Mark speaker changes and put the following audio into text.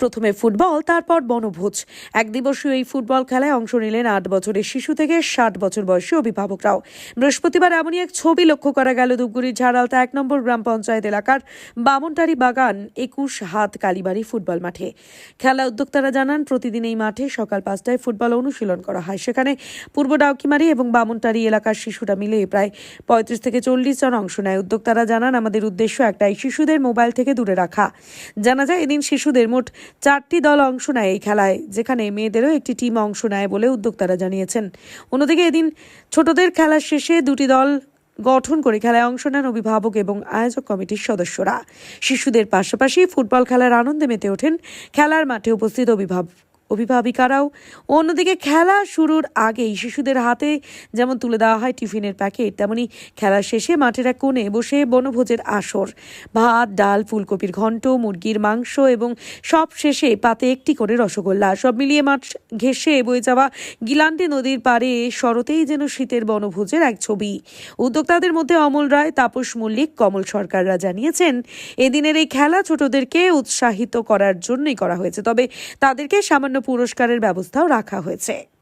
Speaker 1: প্রথমে ফুটবল, তারপর বনভোজ। এক দিবসীয় এই ফুটবল খেলায় অংশ নিলেন আট বছরের শিশু থেকে ষাট বছর বয়সী অভিভাবকরাও। বৃহস্পতিবার এমনই এক ছবি লক্ষ্য করা গেল ধূপগুড়ির ঝাড়ালতা এক নম্বর গ্রাম পঞ্চায়েত এলাকার বামনটারি বাগান, একুশ হাত কালীবাড়ি ফুটবল মাঠে। খেলা উদ্যোক্তারা জানান, প্রতিদিন এই মাঠে সকাল পাঁচটায় ফুটবল অনুশীলন করা হয়। সেখানে পূর্ব ডাউকিমারি এবং বামনটারি এলাকার শিশুরা মিলে প্রায় পঁয়ত্রিশ থেকে চল্লিশ জন অংশ নেয়। উদ্যোক্তারা জানান, আমাদের উদ্দেশ্য একটাই, শিশুদের মোবাইল থেকে দূরে রাখা। জানা যায়, এদিন শিশুদের মোট চারটি দল অংশ নেয় এই খেলায়, যেখানে মেয়েদেরও একটি টিম অংশ নেয় বলে উদ্যোক্তারা জানিয়েছেন। অন্যদিকে এদিন ছোটদের খেলা শেষে দুটি দল গঠন করে খেলায় অংশ নেন অভিভাবক এবং আয়োজক কমিটির সদস্যরা। শিশুদের পাশাপাশি ফুটবল খেলার আনন্দে মেতে ওঠেন খেলার মাঠে উপস্থিত অভিভাবক। অভিভাবিকারাও। অন্যদিকে খেলা শুরুর আগেই শিশুদের হাতে যেমন তুলে দেওয়া হয় টিফিনের প্যাকেট, তেমনি খেলা শেষে মাঠের এক কোণে বসে বনভোজের আসর। ভাত, ডাল, ফুলকপির ঘন্ট, মুরগির মাংস এবং সব শেষে পাতে একটি করে রসগোল্লা। সব মিলিয়ে মাঠ ঘেঁষে বয়ে যাওয়া গিলান্টি নদীর পাড়ে শরতেই যেন শীতের বনভোজের এক ছবি। উদ্যোক্তাদের মধ্যে অমল রায়, তাপস মল্লিক, কমল সরকাররা জানিয়েছেন, এদিনের এই খেলা ছোটদেরকে উৎসাহিত করার জন্যই করা হয়েছে। তবে তাদেরকে সামান্য পুরস্কারের ব্যবস্থাও রাখা হয়েছে।